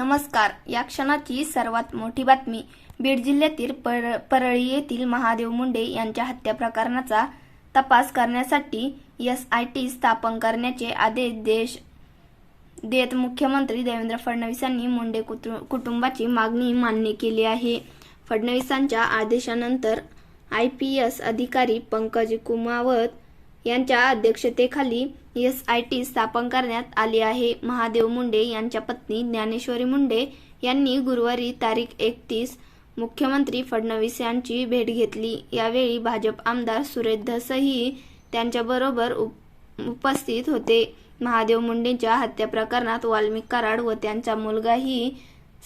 नमस्कार. या क्षणाची सर्वात मोठी बातमी बीड जिल्ह्यातील पर परळी येथील महादेव मुंडे यांच्या हत्या प्रकरणाचा तपास करण्यासाठी एस आय टी स्थापन करण्याचे आदेश देश देत मुख्यमंत्री देवेंद्र फडणवीसांनी मुंडे कुटुंबाची मागणी मान्य केली आहे. फडणवीसांच्या आदेशानंतर आय पी एस अधिकारी पंकज कुमावत यांच्या अध्यक्षतेखाली एस आय टी स्थापन करण्यात आली आहे. महादेव मुंडे यांच्या पत्नी ज्ञानेश्वरी मुंडे यांनी गुरुवारी तारीख एकतीस मुख्यमंत्री फडणवीस यांची भेट घेतली. यावेळी भाजप आमदार सुरेश धसही त्यांच्याबरोबर उप- उपस्थित होते. महादेव मुंडेंच्या हत्या प्रकरणात वाल्मिक कराड व त्यांचा मुलगाही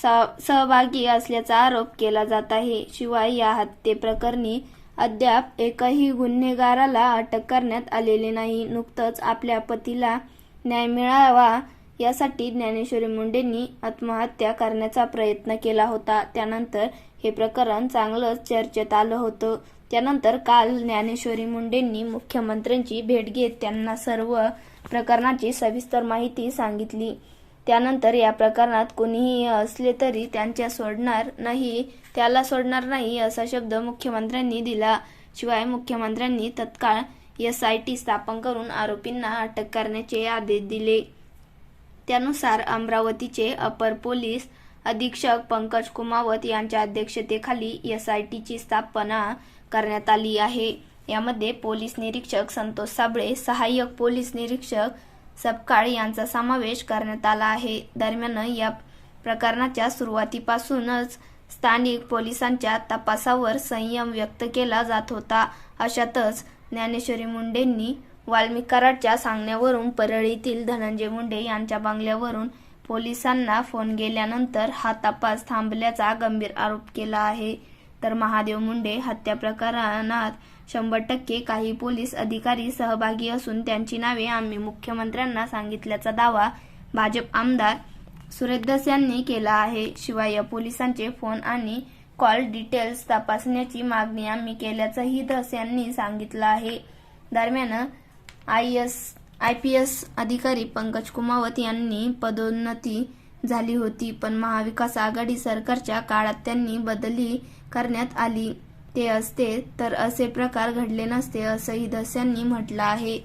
सा- सहभागी असल्याचा आरोप केला जात आहे. शिवाय या हत्येप्रकरणी अद्याप एकही गुन्हेगाराला अटक करण्यात आलेली नाही. नुकतंच आपल्या पतीला न्याय मिळावा यासाठी ज्ञानेश्वरी मुंडेंनी आत्महत्या करण्याचा प्रयत्न केला होता. त्यानंतर हे प्रकरण चांगलंच चर्चेत आलं होतं. त्यानंतर काल ज्ञानेश्वरी मुंडेंनी मुख्यमंत्र्यांची भेट घेत त्यांना सर्व प्रकरणाची सविस्तर माहिती सांगितली. त्यानंतर या प्रकरणात कोणीही असले तरी त्यांच्या सोडणार नाही त्याला सोडणार नाही असा शब्द मुख्यमंत्र्यांनी दिला. शिवाय मुख्यमंत्र्यांनी तत्काळ एस आय टी स्थापन करून आरोपींना अटक करण्याचे आदेश दिले. त्यानुसार अमरावतीचे अपर पोलीस अधीक्षक पंकज कुमावत यांच्या अध्यक्षतेखाली एस आय टीची स्थापना करण्यात आली आहे. यामध्ये पोलीस निरीक्षक संतोष साबळे सहाय्यक पोलीस निरीक्षक सपकाळ यांचा समावेश करण्यात आला आहे. दरम्यान या प्रकरणाच्या सुरुवातीपासूनच स्थानिक पोलिसांच्या तपासावर संयम व्यक्त केला जात होता. अशातच ज्ञानेश्वरी मुंडेंनी वाल्मिक कराडच्या सांगण्यावरून परळीतील धनंजय मुंडे यांच्या बंगल्यावरून पोलिसांना फोन गेल्यानंतर हा तपास थांबल्याचा गंभीर आरोप केला आहे. तर महादेव मुंडे हत्या प्रकरणात शंभर टक्के काही पोलीस अधिकारी सहभागी असून त्यांची नावे आम्ही मुख्यमंत्र्यांना सांगितल्याचा दावा भाजप आमदार सुरेश यांनी केला आहे. शिवाय या पोलिसांचे फोन आणि कॉल डिटेल्स तपासण्याची मागणी आम्ही केल्याचंही दस यांनी सांगितलं आहे. दरम्यान I S I P S अधिकारी पंकज कुमावत यांनी पदोन्नती झाली होती पण महाविकास आघाडी सरकारच्या काळात त्यांनी बदली करण्यात आली. ते असते तर असे प्रकार घडले नसते असंही धस यांनी म्हटलं आहे.